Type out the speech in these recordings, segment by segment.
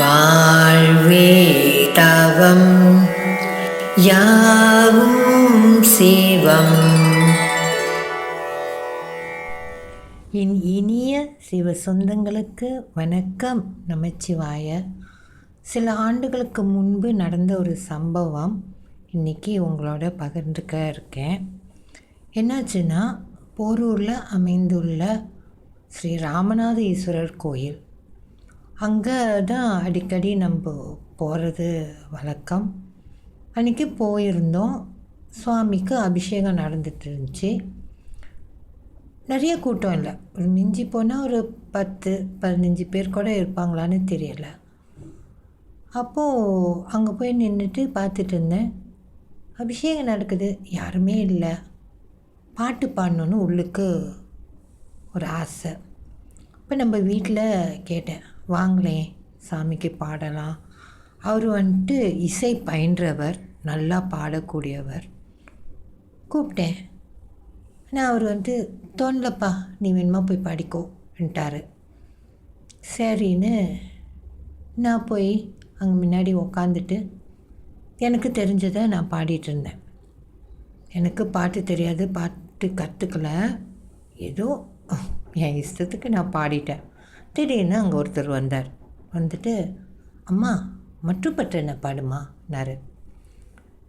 வாழ்வே தவம் யாவும் சிவம். என் இனிய சிவ சொந்தங்களுக்கு வணக்கம் நமச்சிவாய. சில ஆண்டுகளுக்கு முன்பு நடந்த ஒரு சம்பவம் இன்றைக்கி உங்களோட பகிர்ந்துக்க இருக்கேன். என்னாச்சுன்னா போரூரில் அமைந்துள்ள ஸ்ரீ ராமநாத ஈஸ்வரர் கோயில். அங்கே தான் அடிக்கடி நம்ம போகிறது வழக்கம். அன்றைக்கி போயிருந்தோம். சுவாமிக்கு அபிஷேகம் நடந்துட்டு இருந்துச்சு. நிறைய கூட்டம் இல்லை. ஒரு மிஞ்சி போனால் ஒரு பத்து பதினஞ்சு பேர் கூட இருப்பாங்களான்னு தெரியல. அப்போது அங்கே போய் நின்றுட்டு பார்த்துட்டு இருந்தேன். அபிஷேகம் நடக்குது. யாருமே இல்லை. பாட்டு பாடணுன்னு உள்ளுக்கு ஒரு ஆசை. இப்போ நம்ம வீட்டில் கேட்டேன். வாங்களேன் சாமிக்கு பாடலாம். அவர் வந்துட்டு இசை பயின்றவர் நல்லா பாடக்கூடியவர். கூப்பிட்டேன். ஆனால் அவர் வந்துட்டு தோணலப்பா நீ வேணுமா போய் பாடிக்கோன்ட்டார் சரின்னு நான் போய் அங்கே முன்னாடி உக்காந்துட்டு எனக்கு தெரிஞ்சதை நான் பாடிட்டு இருந்தேன். எனக்கு பாட்டு தெரியாது பாட்டு கற்றுக்கல ஏதோ என் இஷ்டத்துக்கு நான் பாடிட்டேன். திடீர்னு அங்கே ஒருத்தர் வந்தார். வந்துட்டு அம்மா மட்டுப்பட்ட என்ன பாடுமான்னாரு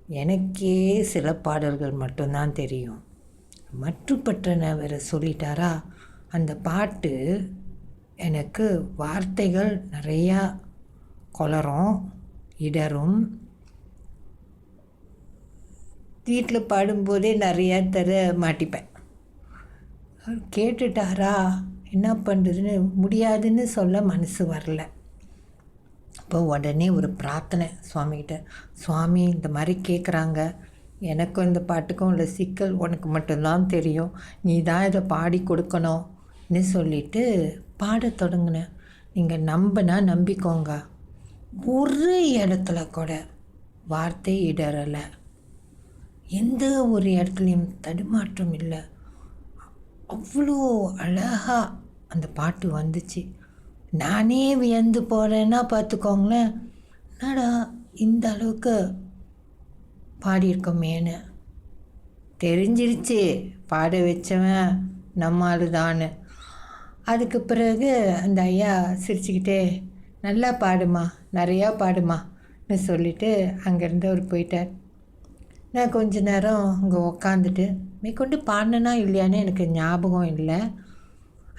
எனக்கே சில பாடல்கள் மட்டும்தான் தெரியும். மற்றுப்பற்றனை வேற சொல்லிட்டாரா? அந்த பாட்டு எனக்கு வார்த்தைகள் நிறையா கொளரும் இடரும். வீட்டில் பாடும்போதே நிறையா தர மாட்டிப்பேன். கேட்டுட்டாரா? என்ன பண்ணுறதுன்னு முடியாதுன்னு சொல்ல மனசு வரல. இப்போ உடனே ஒரு பிரார்த்தனை சுவாமிகிட்ட சுவாமி இந்த மாதிரி கேட்குறாங்க எனக்கும் இந்த பாட்டுக்கும் உள்ள சிக்கல் உனக்கு மட்டும்தான் தெரியும். நீ தான் இதை பாடி கொடுக்கணும்னு சொல்லிட்டு பாடத் தொடங்கினேன். நீங்கள் நம்பினா நம்பிக்கோங்க. ஒரு இடத்துல கூட வார்த்தை இடறலை. எந்த ஒரு இடத்துலையும் தடுமாற்றம் இல்லை. அவ்வளோ அழகாக அந்த பாட்டு வந்துச்சு. நானே வியந்து போகிறேன்னா பார்த்துக்கோங்களேன். என்னடா இந்த அளவுக்கு பாடியிருக்கோமேனு தெரிஞ்சிருச்சு. பாட வச்சவன் நம்ம ஆளுதான்னு. அதுக்கு பிறகு அந்த ஐயா சிரிச்சுக்கிட்டே நல்லா பாடுமா நிறையா பாடுமான்னு சொல்லிவிட்டு அங்கேருந்து அவர் போயிட்டார். நான் கொஞ்ச நேரம் அங்கே உக்காந்துட்டு மேற்கொண்டு பாடினா இல்லையான்னு எனக்கு ஞாபகம் இல்லை.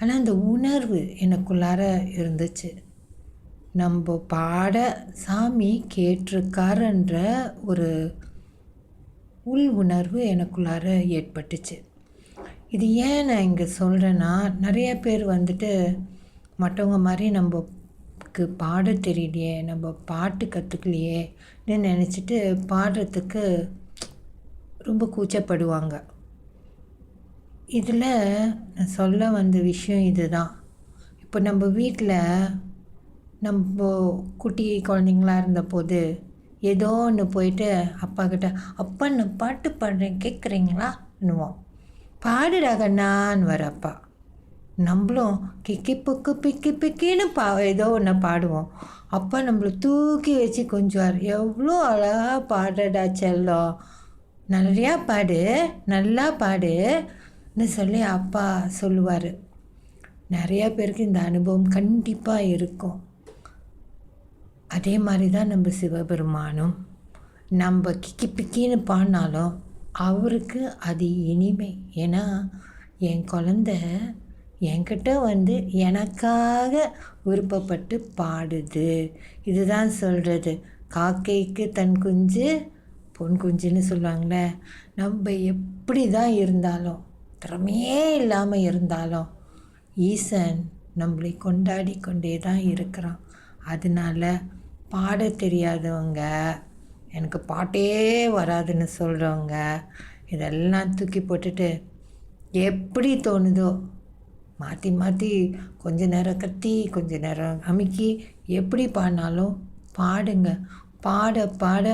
ஆனால் அந்த உணர்வு எனக்குள்ளார இருந்துச்சு. நம்ம பாட சாமி கேட்டிருக்காருன்ற ஒரு உள் உணர்வு எனக்குள்ளார ஏற்பட்டுச்சு. இது ஏன் நான் இங்கே சொல்கிறேன்னா நிறைய பேர் வந்துட்டு மற்றவங்க மாதிரி நம்மக்கு பாட தெரியலையே நம்ம பாட்டு கற்றுக்கலையேன்னு நினச்சிட்டு பாடுறதுக்கு ரொம்ப கூச்சப்படுவாங்க. இதில் நான் சொல்ல வந்த விஷயம் இதுதான். இப்போ நம்ம வீட்டில் நம்ம குட்டி குழந்தைங்களா இருந்தபோது ஏதோ ஒன்று போயிட்டு அப்பா கிட்ட அப்பா நான் பாட்டு பாடுறேன் கேட்குறீங்களான்னுவோம் பாடுடா கண்ணான்னு வர அப்பா. நம்மளும் கிக்கி புக்கு பிக்கி பிக்கின்னு பா ஏதோ ஒன்று பாடுவோம். அப்பா நம்மளை தூக்கி வச்சு கொஞ்சுவார். எவ்வளோ அழகாக பாடுறடா செல்லம். நிறையா பாடு நல்லா பாடு. ன்னு சொல்லி அப்பா சொல்லுவார். நிறையா பேருக்கு இந்த அனுபவம் கண்டிப்பாக இருக்கும். அதே மாதிரி தான் நம்ம சிவபெருமானும். நம்ம கிக்கி பிக்கின்னு பாடினாலும் அவருக்கு அது இனிமை. ஏன்னா என் குழந்த என்கிட்ட வந்து எனக்காக விருப்பப்பட்டு பாடுது. இதுதான் சொல்கிறது காக்கைக்கு தன் குஞ்சு பொன் குஞ்சுன்னு சொல்லுவாங்களே நம்ம எப்படி தான் இருந்தாலும். திறமையே இல்லாமல் இருந்தாலும் ஈசன் நம்மளை கொண்டாடி கொண்டே தான் இருக்கிறான். அதனால பாட தெரியாதவங்க எனக்கு பாட்டே வராதுன்னு சொல்கிறவங்க இதெல்லாம் தூக்கி போட்டுட்டு எப்படி தோணுதோ மாற்றி மாற்றி கொஞ்ச நேரம் கத்தி கொஞ்ச நேரம் அமுக்கி எப்படி பாடினாலும் பாடுங்க. பாட பாட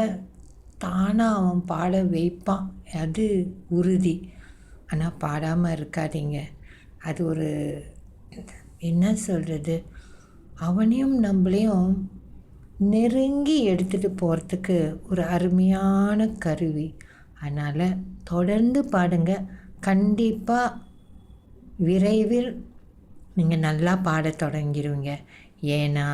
தானாக அவன் பாட வைப்பான். அது உறுதி. ஆனால் பாடாமல் இருக்காதீங்க. அது ஒரு என்ன சொல்கிறது அவனையும் நம்மளையும் நெருங்கி எடுத்துகிட்டு போகிறதுக்கு ஒரு அருமையான கருவி. அதனால் தொடர்ந்து பாடுங்க. கண்டிப்பாக விரைவில் நீங்கள் நல்லா பாட தொடங்கிடுவீங்க ஏன்னா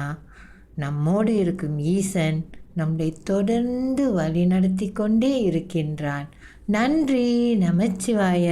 நம்மோடு இருக்கும் ஈசன் நம்மை தொடர்ந்து வழிநடத்தி கொண்டே இருக்கின்றான். நன்றி நமச்சிவாய.